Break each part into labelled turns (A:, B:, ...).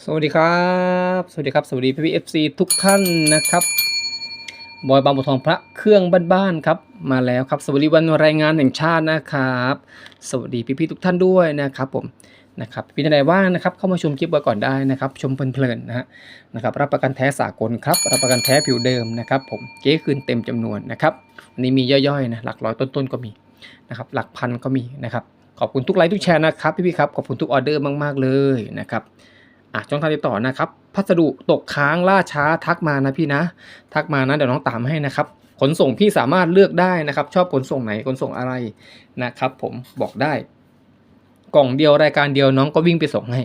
A: สวัสดีครับ สวัสดีครับ สวัสดีพี่พีเอฟซีทุกท่านนะครับบอยบางบัวทองพระเครื่องบ้านๆครับมาแล้วครับ สวัสดีวันแรงงานแห่งชาตินะครับ สวัสดีพี่ๆทุกท่านด้วยนะครับผมนะครับพี่ท่านใดว่างนะครับเข้ามาชมคลิปไว้ก่อนได้นะครับ ชมเพลินๆนะฮะนะครับรับประกันแท้สากลครับรับประกันแท้ผิวเดิมนะครับ ผมเก๊คืนเต็มจำนวนนะครับวันนี้มีย่อยๆนะหลักร้อยต้นๆก็มีนะครับหลักพันก็มีนะครับขอบคุณทุกไลค์ทุกแชร์นะครับพี่ๆครับขอบคุณทุกออเดอร์มากๆเลยนะครับ อะช่องทางติดต่อนะครับ พัสดุตกค้างล่าช้าทักมานะพี่นะ ทักมานะเดี๋ยวน้องตามให้นะครับ ขนส่งพี่สามารถเลือกได้นะครับ ชอบขนส่งไหนขนส่งอะไรนะครับ ผมบอกได้ กล่องเดียวรายการเดียวน้องก็วิ่งไปส่งให้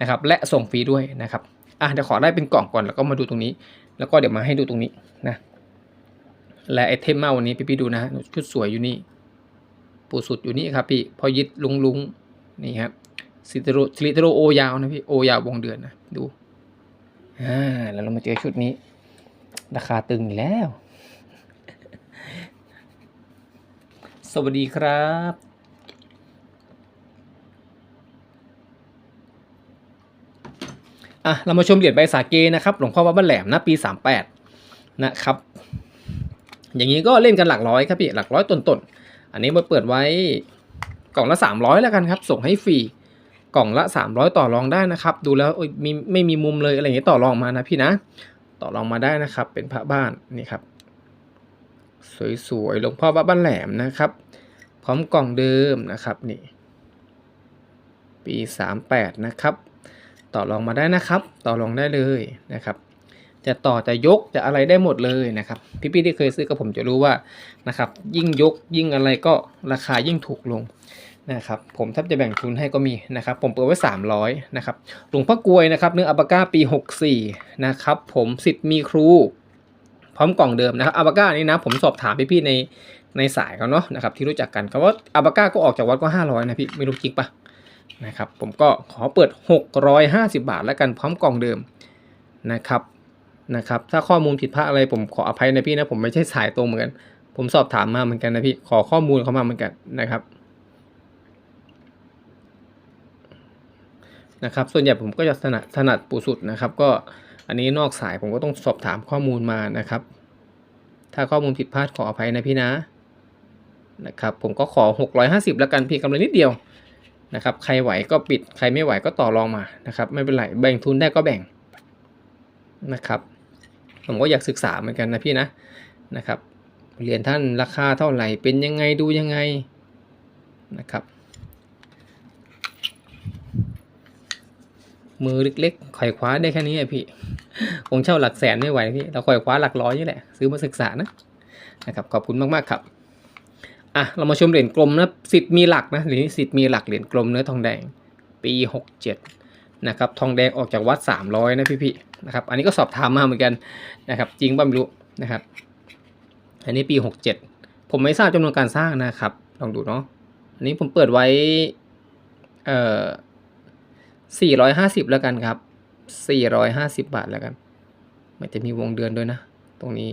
A: นะครับ และส่งฟรีด้วยนะครับอะเดี๋ยวขอได้เป็นกล่องก่อนแล้วก็มาดูตรงนี้ แล้วก็เดี๋ยวมาให้ดูตรงนี้นะและไอเทมมาวันนี้พี่ๆดูนะชุดสวยอยู่นี่ ปูสุดอยู่นี่ครับพี่พอยึดลุงลุงๆนี่ครับ ซิตโรซิลิโรโอยาวนะพี่โอยาววงเดือนนะดูอ่าแล้วเรามาเจอชุดนี้ ราคาตึงแล้ว สวัสดีครับอะเรามาชมเหรียญใบสาเกนะครับหลวงพ่อวัดบ้านแหลมนะปี 38 นะครับ อย่างนี้ก็เล่นกันหลักร้อยครับพี่หลักร้อยต้นๆอันนี้มาเปิดไว้กล่องละ 300 แล้วกันครับ ส่งให้ฟรี กล่องละ 300 ต่อรองได้นะครับ ดูแล้วมีไม่มีมุมเลยอะไรอย่างนี้ต่อรองมานะพี่นะ ต่อรองมาได้นะครับ เป็นพระบ้านนี่ครับ สวยๆหลวงพ่อวัดบ้านแหลมนะครับ พร้อมกล่องเดิมนะครับนี่ ปี 38 นะครับ ต่อรองมาได้นะครับ ต่อรองได้เลยนะครับ จะต่อจะยกจะอะไรได้หมดเลยนะครับ พี่ๆที่เคยซื้อกับผมจะรู้ว่านะครับ ยิ่งยกยิ่งอะไรก็ราคายิ่งถูกลง นะครับผมแทบจะแบ่งทุนให้ก็มีนะครับ ผมเปิดไว้ 300นะครับหลวงพ่อกลวยนะครับเนื้ออัปปาก้าปี 64นะครับผมสิทธิ์มีครู พร้อมกล่องเดิมนะครับอัปปาก้านี่นะผมสอบถามพี่ๆในในสายเขาเนาะนะครับที่รู้จักกันเขาว่าอัปปาก้าก็ออกจากวัดก็ 500 นะพี่ไม่รู้จริงปะนะครับผมก็ขอเปิด 650 บาทแล้วกันพร้อมกล่องเดิมนะครับนะครับถ้าข้อมูลผิดพลาดอะไรผมขออภัยนะพี่นะผมไม่ใช่สายตรงเหมือนกัน ผมสอบถามมาเหมือนกันนะพี่ขอข้อมูลเขามาเหมือนกันนะครับ นะครับ ส่วนใหญ่ผมก็จะถนัดถนัดปูสุดนะครับ ก็อันนี้นอกสายผมก็ต้องสอบถามข้อมูลมานะครับ ถ้าข้อมูลผิดพลาดขออภัยนะพี่นะนะครับผมก็ขอ 650 แล้วกันพี่กำไรนิดเดียวนะครับ ใครไหวก็ปิดใครไม่ไหวก็ต่อรองมานะครับ ไม่เป็นไรแบ่งทุนได้ก็แบ่งนะครับ ผมก็อยากศึกษาเหมือนกันนะพี่นะนะครับเหรียญท่านราคาเท่าไหร่เป็นยังไงดูยังไงนะครับ มือเล็กๆไขว่คว้าได้แค่นี้อะพี่คงเช่าหลักแสนไม่ไหวพี่เราไขว่คว้าหลักร้อยนี่แหละซื้อมาศึกษานะนะครับขอบคุณมากๆครับอะเรามาชมเหรียญกลมนะสิทธิ์มีหลักนะหรียญนี้สิทธิ์มีหลักเหรียญกลมเนื้อทองแดงปี67นะครับทองแดงออกจากวัด 300นะพี่ๆนะครับอันนี้ก็สอบถามมาเหมือนกันนะครับจริงบ้าไม่รู้นะครับ อันนี้ปี 67 ผมไม่ทราบจำนวนการสร้างนะครับ ลองดูเนาะอันนี้ผมเปิดไว้เอ่อ 450แล้วกันครับ450บาทแล้วกัน มันจะมีวงเดือนด้วยนะ ตรงนี้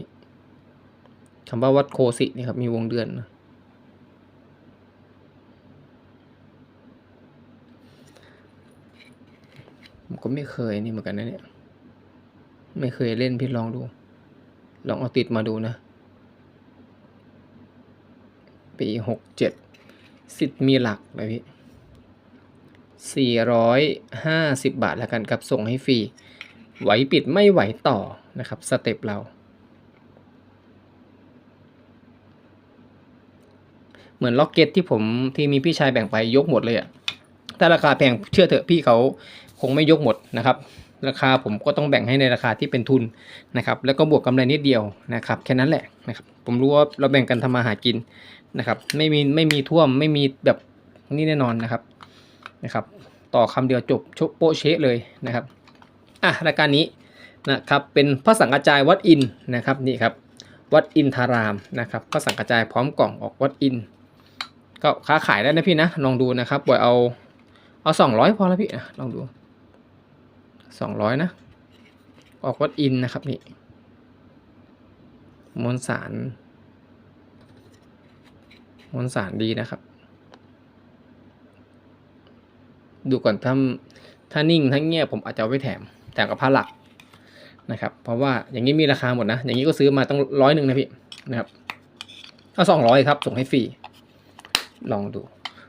A: คำว่าวัดโคสินี่ครับ มีวงเดือนนะผมก็ไม่เคยนี่เหมือนกันนะเนี่ย ไม่เคยเล่นพี่ลองดู ลองเอาติดมาดูนะ ปีหกเจ็ดสิทธิ์มีหลักเลยพี่ สี่ร้อยห้าสิบบาทแล้วกันกับส่งให้ฟรี ไหวปิดไม่ไหวต่อนะครับสเต็ปเรา เหมือนล็อกเก็ตที่ผมที่มีพี่ชายแบ่งไปยกหมดเลยอะถ้าราคาแพงเชื่อเถอะพี่เขาคงไม่ยกหมดนะครับ ราคาผมก็ต้องแบ่งให้ในราคาที่เป็นทุนนะครับ แล้วก็บวกกำไรนิดเดียวนะครับแค่นั้นแหละนะครับ ผมรู้ว่าเราแบ่งกันทำมาหากินนะครับ ไม่มีไม่มีท่วมไม่มีแบบนี่แน่นอนนะครับ นะครับ ต่อคำเดียวจบโชโปเชะเลยนะครับอะรายการนี้นะครับเป็นพระสังฆจายวัดอินนะครับนี่ครับวัดอินทารามนะครับพระสังฆจายพร้อมกล่องออกวัดอิน ก็ค้าขายได้นะพี่นะลองดูนะครับบ่อยเอาเอาสองร้อยพอแล้วพี่นะลองดูสองร้อยนะออกวัดอินนะครับนี่มวลสารมวลสารดีนะครับ ดูก่อนถ้าถ้านิ่งถ้าเงียบผมอาจจะเอาไว้แถมแถมกับผ้าหลักนะครับ เพราะว่าอย่างนี้มีราคาหมดนะ อย่างนี้ก็ซื้อมาต้องร้อยหนึ่งนะพี่นะครับเอาสองร้อยครับ ส่งให้ฟรีลองดู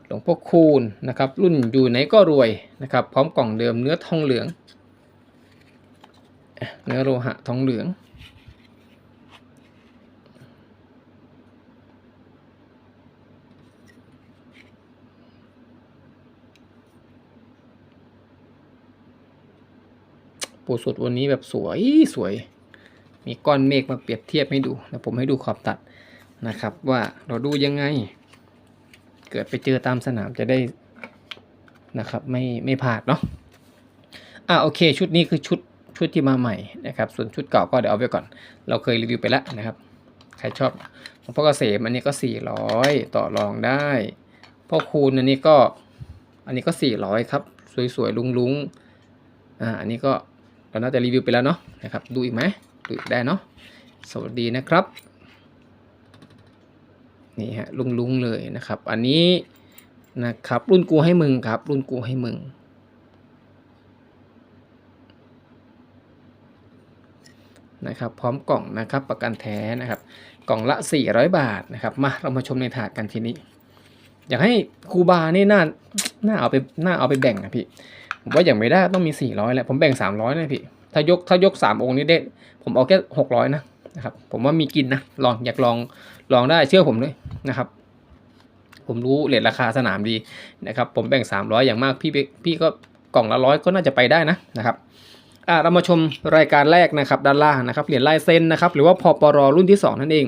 A: หลวงพ่อคูณนะครับ รุ่นอยู่ไหนก็รวยนะครับ พร้อมกล่องเดิมเนื้อทองเหลือง เนื้อโลหะทองเหลือง ปูสุดวันนี้แบบสวยสวย มีก้อนเมฆมาเปรียบเทียบให้ดูนะผมให้ดูขอบตัดนะครับ ว่าเราดูยังไง เกิดไปเจอตามสนามจะได้นะครับไม่ไม่พลาดเนาะอะโอเค ชุดนี้คือชุดชุดที่มาใหม่นะครับ ส่วนชุดเก่าก็เดี๋ยวเอาไว้ก่อน เราเคยรีวิวไปแล้วนะครับ ใครชอบหลวงพ่อเกษมอันนี้ก็ 400 ต่อรองได้พ่อคูณอันนี้ก็อันนี้ก็ 400 ครับ สวยๆลุงๆอ่าอันนี้ก็ เราน่าจะรีวิวไปแล้วเนาะนะครับ ดูอีกไหมดูอีกได้เนาะสวัสดีนะครับนี่ฮะลุงลุงๆเลยนะครับ อันนี้นะครับ รุ่นกูให้มึงครับ รุ่นกูให้มึงนะครับพร้อมกล่องนะครับประกันแท้นะครับ กล่องละ 400 บาทนะครับมาเรามาชมในถาดกันทีนี้ อยากให้ครูบานี่น่าน่าเอาไปน่าเอาไปแบ่งนะพี่ ผมว่าอย่างไม่ได้ต้องมี 400แหละผมแบ่ง 300นะพี่ถ้ายกถ้ายก 3 องค์นี้ได้ ผมเอาแค่600นะนะครับผมว่ามีกินนะลองอยากลองลองได้เชื่อผมเลยนะครับ ผมรู้เรทราคาสนามดีนะครับ ผมแบ่ง 300 อย่างมากพี่พี่ก็กล่องละร้อยก็น่าจะไปได้นะนะครับอ่าเรามาชมรายการแรกนะครับด้านล่างนะครับเหรียญลายเซ็นนะครับหรือว่าพอปรรุ่นที่ 2 นั่นเอง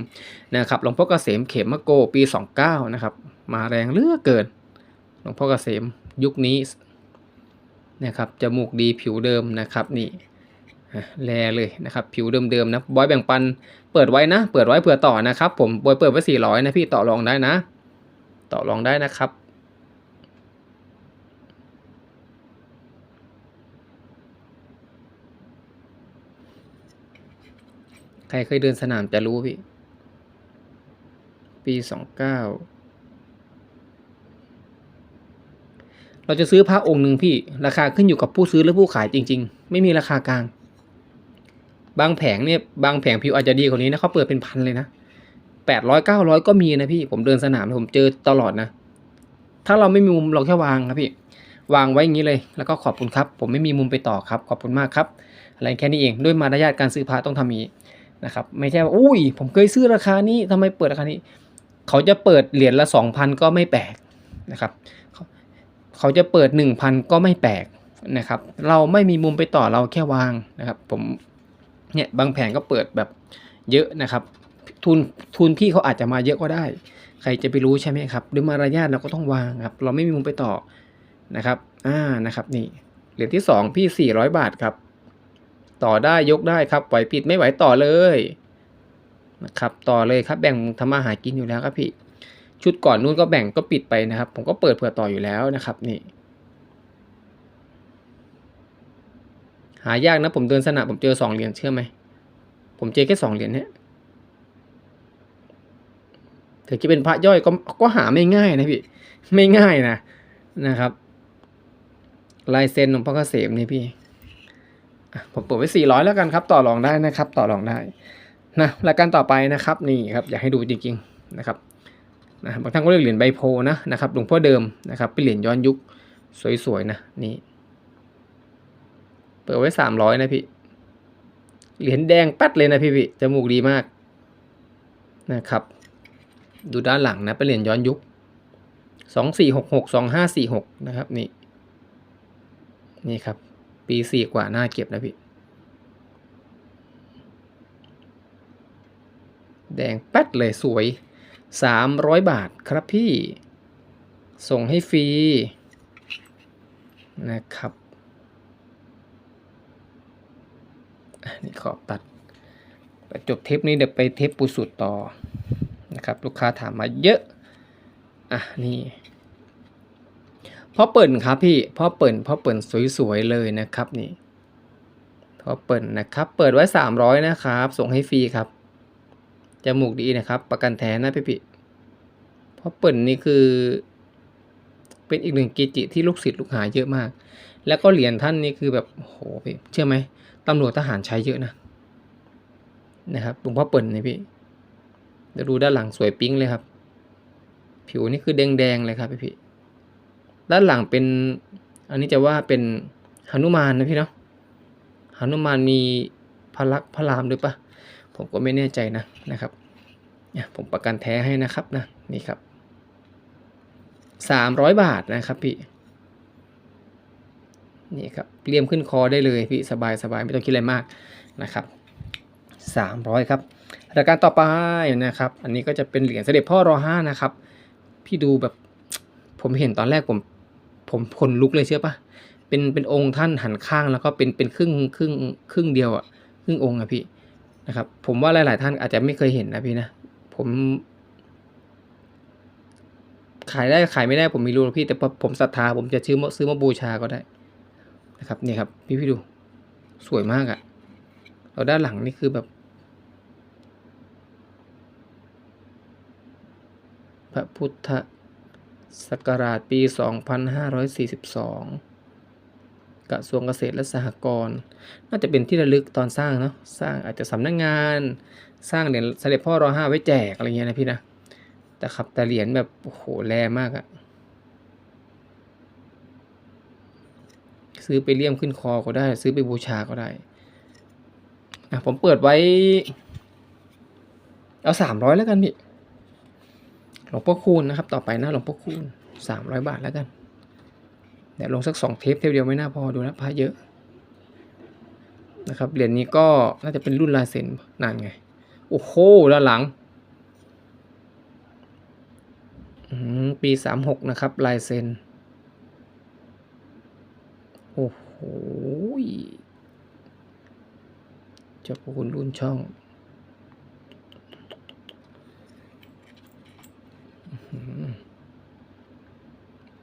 A: นะครับหลวงพ่อเกษมเขมมะโกปี 29 นะครับมาแรงเลือเกินหลวงพ่อเกษมยุคนี้ นะครับจมูกดีผิวเดิมนะครับนี่แลเลยนะครับผิวเดิมๆนะบอยแบ่งปันเปิดไว้นะ เปิดไว้เผื่อต่อนะครับ ผมบอยเปิดไว้400นะพี่ต่อรองได้นะ ต่อรองได้นะครับใครเคยเดินสนามจะรู้พี่ ปีสองเก้า เราจะซื้อพระองค์หนึ่งพี่ ราคาขึ้นอยู่กับผู้ซื้อและผู้ขายจริง ๆ ไม่มีราคากลาง บางแผงเนี่ยบางแผงผิวอาจจะดีกว่านี้นะเขาเปิดเป็นพันเลยนะแปดร้อยเก้าร้อยก็มีนะพี่ ผมเดินสนามผมเจอตลอดนะ ถ้าเราไม่มีมุมเราแค่วางครับพี่ วางไว้อย่างนี้เลย แล้วก็ขอบคุณครับ ผมไม่มีมุมไปต่อครับ ขอบคุณมากครับ อะไรแค่นี้เอง ด้วยมารยาทการซื้อพระต้องทำอย่างนี้นะครับ ไม่ใช่ว่าอุ้ย ผมเคยซื้อราคานี้ทำไมเปิดราคานี้ เขาจะเปิดเหรียญละสองพันก็ไม่แปลกนะครับ เขาจะเปิดหนึ่งพันก็ไม่แปลกนะครับ เราไม่มีมุมไปต่อเราแค่วางนะครับ ผมเนี่ยบางแผงก็เปิดแบบเยอะนะครับทุนทุนพี่เขาอาจจะมาเยอะก็ได้ ใครจะไปรู้ใช่ไหมครับด้วยมารยาทเราก็ต้องวางครับ เราไม่มีมุมไปต่อนะครับ อ่านะครับนี่เหรียญที่สองพี่สี่ร้อยบาทครับ ต่อได้ยกได้ครับไหวปิดไม่ไหวต่อเลยนะครับ ต่อเลยครับแบ่งทำมาหากินอยู่แล้วครับพี่ ชุดก่อนนู้นก็แบ่งก็ปิดไปนะครับ ผมก็เปิดเผื่อต่ออยู่แล้วนะครับนี่ หายากนะผมเดินสนามผมเจอสองเหรียญเชื่อไหมผมเจอแค่สองเหรียญเนี่ยถึงจะเป็นพระย่อยก็ก็หาไม่ง่ายนะพี่ไม่ง่ายนะนะครับ ลายเซ็นของพ่อเกษมนี่พี่ผมเปิดไว้400แล้วกันครับ ต่อรองได้นะครับ ต่อรองได้นะรายการต่อไปนะครับ นี่ครับ อยากให้ดูจริงๆนะครับ นะบางท่านก็เรียกเหรียญใบโพนะนะครับหลวงพ่อเดิมนะครับเป็นเหรียญย้อนยุคสวยๆนะนี่เปิดไว้300นะพี่เหรียญแดงปัดเลยนะพี่พี่จมูกดีมากนะครับ ดูด้านหลังนะเป็นเหรียญย้อนยุค2466 2546นะครับนี่นี่ครับ ปีสี่กว่าหน้าเก็บนะพี่แดงแป๊ดเลยสวย สามร้อยบาทครับพี่ ส่งให้ฟรี นะครับนี่ขอบตัดไปจบเทปนี้เดี๋ยวไปเทปปูสุดต่อนะครับ ลูกค้าถามมาเยอะ อะ นี่พ่อเปิ่นครับพี่พ่อเปิ่นพ่อเปิ่นสวยๆเลยนะครับนี่พ่อเปิ่นนะครับ เปิดไว้สามร้อยนะครับ ส่งให้ฟรีครับ จมูกดีนะครับ ประกันแท้นะพี่พี่พ่อเปิ่นนี่คือ เป็นอีกหนึ่งเกจิที่ลูกศิษย์ลูกหาเยอะมาก แล้วก็เหรียญท่านนี่คือแบบโอ้โหพี่เชื่อไหมตำรวจทหารใช้เยอะนะนะครับหลวงพ่อเปิ่นนี่พี่เดี๋ยวดูด้านหลังสวยปิ๊งเลยครับ ผิวนี่คือแดงๆเลยครับพี่พี่ด้านหลังเป็น อันนี้จะว่าเป็นหนุมานนะพี่เนาะหนุมานมีพระลักษมณ์พระรามด้วยปะ ผมก็ไม่แน่ใจนะนะครับเนี่ยผมประกันแท้ให้นะครับนะนี่ครับสามร้อยบาทนะครับพี่นี่ครับเลี่ยมขึ้นคอได้เลยพี่สบายสบายไม่ต้องคิดอะไรมากนะครับสามร้อยครับรายการต่อไปนะครับ อันนี้ก็จะเป็นเหรียญเสด็จพ่อรอห้านะครับ พี่ดูแบบผมเห็นตอนแรกผมผมขนลุกเลยเชื่อปะเป็นเป็นองค์ท่านหันข้างแล้วก็เป็นเป็นครึ่งครึ่งครึ่งเดียวอะครึ่งองค์อะพี่ นะครับ ผมว่าหลาย ๆ ท่านอาจจะไม่เคยเห็นนะพี่นะ ผม ขายได้ขายไม่ได้ผมไม่รู้พี่แต่ผมศรัทธาผมจะซื้อมาซื้อมาบูชาก็ได้นะครับนี่ครับ พี่พี่ดูสวยมากอะ่ะแล้วด้านหลังนี่คือแบบพระพุทธศักราชปี 2542 กระทรวงเกษตรและสหกรณ์น่าจะเป็นที่ระลึกตอนสร้างเนาะสร้างอาจจะสำนักงงาน สร้างเหรียญเสด็จพ่อรอห้าไว้แจกอะไรเงี้ยนะพี่นะแต่ครับแต่เหรียญแบบโอ้โหแรงมากอะซื้อไปเลี่ยมขึ้นคอก็ได้ ซื้อไปบูชาก็ได้อะผมเปิดไว้ เอาสามร้อยแล้วกันพี่หลวงพ่อคูณนะครับ ต่อไปนะหลวงพ่อคูณสามร้อยบาทแล้วกัน เดี๋ยลงสักสองเทปเทปเดียวไม่น่าพอดูนะพระเยอะนะครับเหรียญนี้ก็น่าจะเป็นรุ่นลายเซ็นนานไง โอ้โหด้านหลังปีสามหกนะครับลายเซ็นโอ้โหเจ้าพระคุณรุ่นช่องอื้อหือ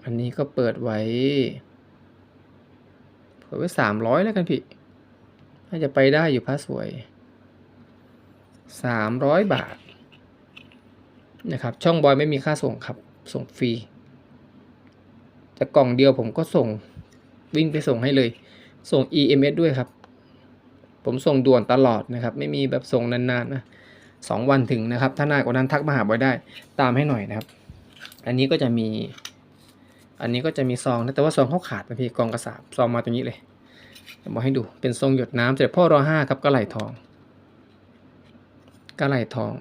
A: อันนี้ก็เปิดไว้เปิดไว้สามร้อยแล้วกันพี่ น่าจะไปได้อยู่พระสวยสามร้อยบาทนะครับ ช่องบอยไม่มีค่าส่งครับ ส่งฟรีจะกล่องเดียวผมก็ส่งวิ่งไปส่งให้เลย ส่ง EMS ด้วยครับ ผมส่งด่วนตลอดนะครับ ไม่มีแบบส่งนานๆนะสองวันถึงนะครับ ถ้านานกว่านั้นทักมาหาบอยได้ตามให้หน่อยนะครับ อันนี้ก็จะมี อันนี้ก็จะมีซองนะแต่ว่าซองเขาขาดนะพี่กองกระสาบซองมาตรงนี้เลยจะมาให้ดูเป็นทรงหยดน้ำเสร็จพ่อรอห้าครับกระไหลทองกระไหลทอง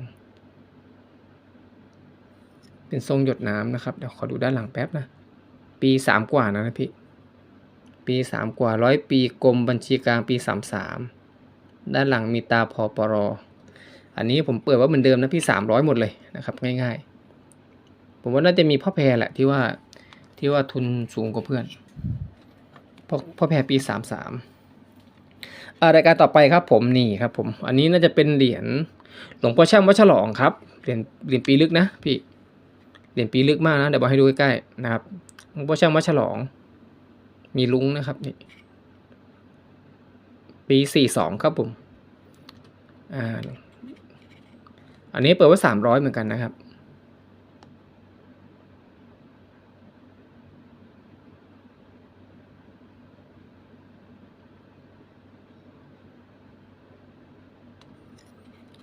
A: เป็นทรงหยดน้ำนะครับเดี๋ยวขอดูด้านหลังแป๊บนะ ปีสามกว่านะนะพี่ปีสามกว่าร้อยปีกรมบัญชีกลางปีสามสามด้านหลังมีตาพอปรออันนี้ผมเปิดว่าเหมือนเดิมนะพี่สามร้อยหมดเลยนะครับง่ายๆ ผมว่าน่าจะมีพ่อแพรแหละที่ว่า ที่ว่าทุนสูงกว่าเพื่อนเพ่อพ่อแพรปีสามสามรายการต่อไปครับผมนี่ครับผม อันนี้น่าจะเป็นเหรียญหลวงพ่อช่างวัดฉลองครับ เหรียญเหรียญปีลึกนะพี่ เหรียญปีลึกมากนะเดี๋ยวบอกให้ดูใกล้ๆนะครับ หลวงพ่อช่างวัดฉลอง มีลุงนะครับนี่ ปีสี่สองครับผม อ่า อันนี้เปิดไว้สามร้อยเหมือนกันนะครับ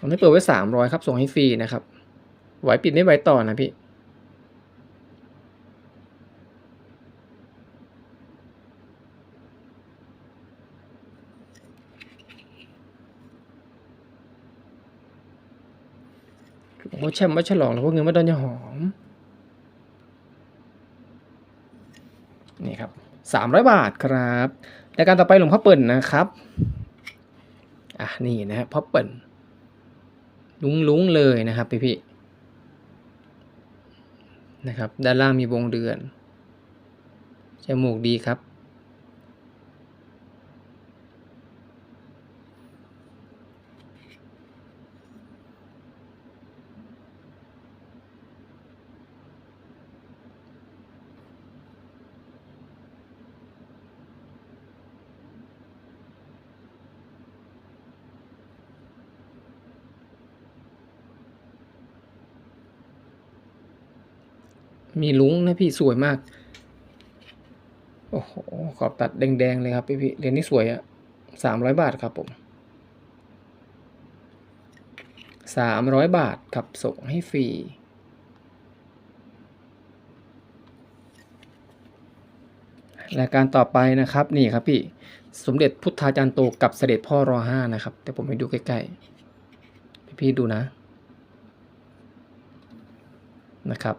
A: ผมได้เปิดไว้สามร้อยครับ ส่งให้ฟรีนะครับ ไหวปิดไม่ไหวต่อนะพี่หลวงพ่อแช่มวัฉลองหลวพ่อเงินวัดดอนยาหอม นี่ครับสามร้อยบาทครับรายการต่อไปหลวงพ่อเปิ่นนะครับ อะนี่นะฮะพ่อเปิ่น ลุงลุงๆเลยนะครับพี่พี่นะครับ ด้านล่างมีวงเดือน จมูกดีครับ พี่สวยมาก โอ้โห ขอบตัดแดงๆเลยครับพี่พี่เหรียญนี้สวยอะสามร้อยบาทครับผมสามร้อยบาทครับส่งให้ฟรีรายการต่อไปนะครับนี่ครับพี่สมเด็จพุทธาจารย์โตกับเสด็จพ่อรอห้านะครับแต่ผมให้ดูใกล้ๆ พี่ๆดูนะนะครับ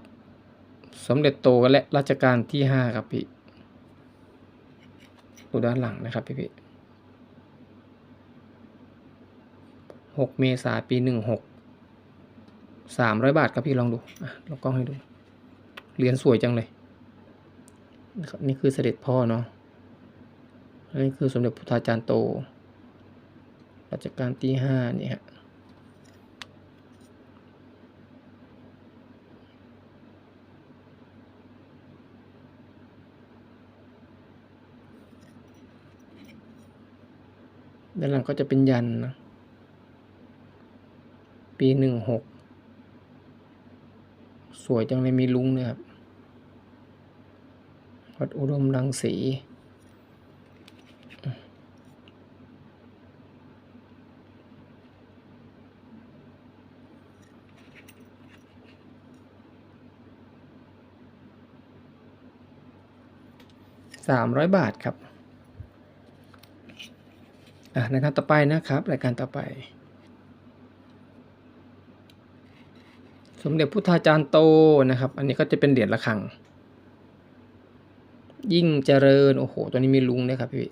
A: สมเด็จโตและรัชกาลที่ห้าครับพี่ดูด้านหลังนะครับพี่พี่หกเมษาปีหนึ่งหกสามร้อยบาทครับพี่ลองดูอะลองกล้องให้ดูเหรียญสวยจังเลยนะครับนี่คือเสด็จพ่อเนาะนนี้คือสมเด็จพุทธาจารย์โตรัชกาลที่ห้านี่ฮะ ด้านหลังก็จะเป็นยันนะ ปีหนึ่งหก สวยจังเลยมีลุงเนี่ยครับ วัดอุดมรังสีสามร้อยบาทครับ อะรายการต่อไปนะครับ รายการต่อไป สมเด็จพุทธาจารย์โตนะครับ อันนี้ก็จะเป็นเหรียญระฆัง ยิ่งเจริญ โอ้โห ตัวนี้มีลุงนะครับพี่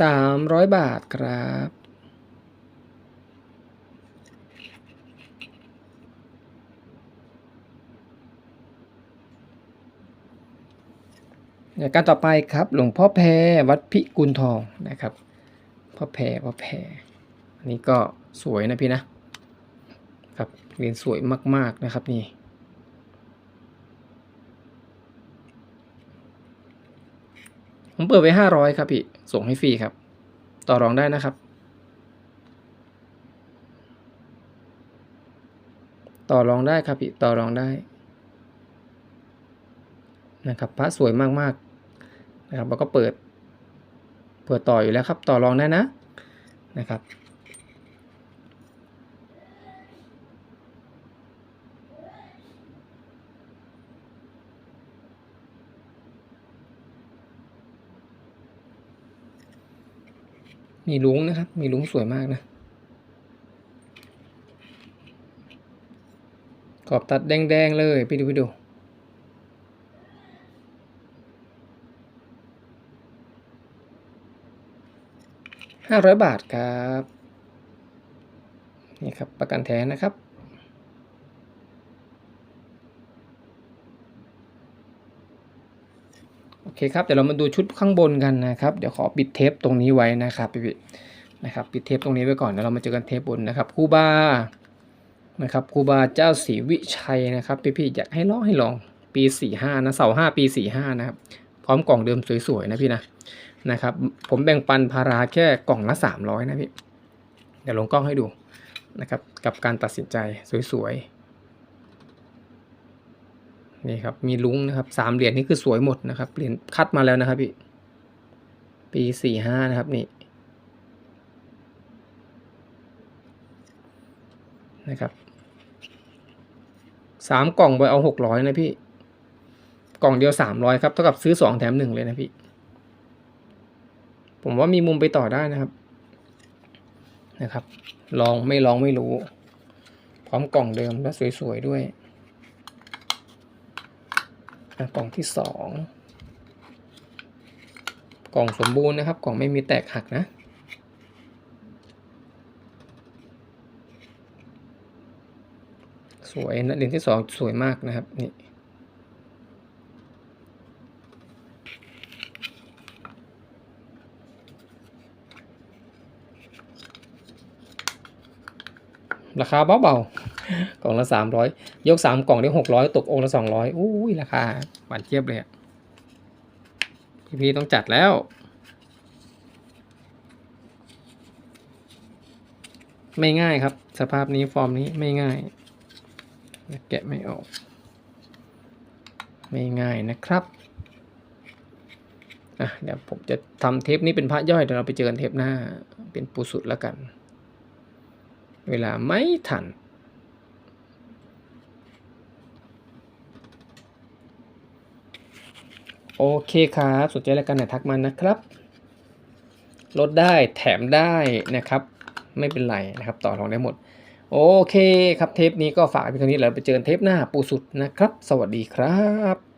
A: สามร้อยบาทครับาการต่อไปครับหลวงพ่อแพรวัดพิกุลทองนะครับพ่อแพรพ่อแพรอันนี้ก็สวยนะพี่นะครับเหรียญสวยมาก ๆ นะครับนี่ผมเปิดไว้ห้าร้อยครับพี่ ส่งให้ฟรีครับ ต่อรองได้นะครับ ต่อรองได้ครับพี่ต่อรองได้นะครับพระสวยมากๆนะครับเราก็เปิด เปิดต่ออยู่แล้วครับ ต่อรองได้นะนะครับ มีลุงนะครับ มีลุงสวยมากนะ ขอบตัดแดงๆเลยพี่ดูพี่ดูห้าร้อยบาทครับ นี่ครับประกันแท้นะครับ โอ เคครับเดี๋ยวเรามาดูชุดข้างบนกันนะครับเดี๋ยวขอปิดเทปตรงนี้ไว้นะครับพี่ๆนะครับปิดเทปตรงนี้ไว้ก่อนแล้วเรามาเจอกันเทปบนนะครับคูบานะครับคูบาเจ้าศรีวิชัยนะครับพี่ๆอยากให้ลองให้ลองปีสี่ห้านะเสาห้าปีสี่ห้านะครับพร้อมกล่องเดิมสวยๆนะพี่นะนะครับผมแบ่งปันพาราแค่กล่องละสามร้อยนะพี่เดี๋ยวลงกล้องให้ดูนะครับกับการตัดสินใจสวยๆ นี่ครับมีลุงนะครับสามเหรียญนี่คือสวยหมดนะครับเหรียญคัดมาแล้วนะครับพี่ปีสี่ห้านะครับนี่นะครับสามกล่องไปเอาหกร้อยนะพี่ กล่องเดียวสามร้อยครับเท่ากับซื้อสองแถมหนึ่งเลยนะพี่ ผมว่ามีมุมไปต่อได้นะครับ นะครับ ลองไม่ลองไม่รู้ พร้อมกล่องเดิมและสวยๆด้วย กล่องที่สองกล่องสมบูรณ์นะครับ กล่องไม่มีแตกหักนะสวยนะเหรียญที่สองสวยมากนะครับนี่ราคาเบาๆ กล่องละสามร้อยยกสามกล่องได้หกร้อยตกองละสองร้อยอุ้ยราคาหวานเจี๊ยบเลยอะพี่พีต้องจัดแล้ว ไม่ง่ายครับ สภาพนี้ฟอร์มนี้ไม่ง่าย แกะไม่ออก ไม่ง่ายนะครับอะเดี๋ยวผมจะทำเทปนี้เป็นพระย่อยเดี๋ยวเราไปเจอกันเทปหน้า เป็นปูสุดแล้วกัน เวลาไม่ทัน โอเคครับ สนใจรายการไหนทักมานะครับ ลดได้แถมได้นะครับ ไม่เป็นไรนะครับ ต่อรองได้หมด โอเคครับเทปนี้ก็ฝากไว้เพียงเท่านี้แล้วไปเจอกันเทปหน้าปูสุดนะครับ สวัสดีครับ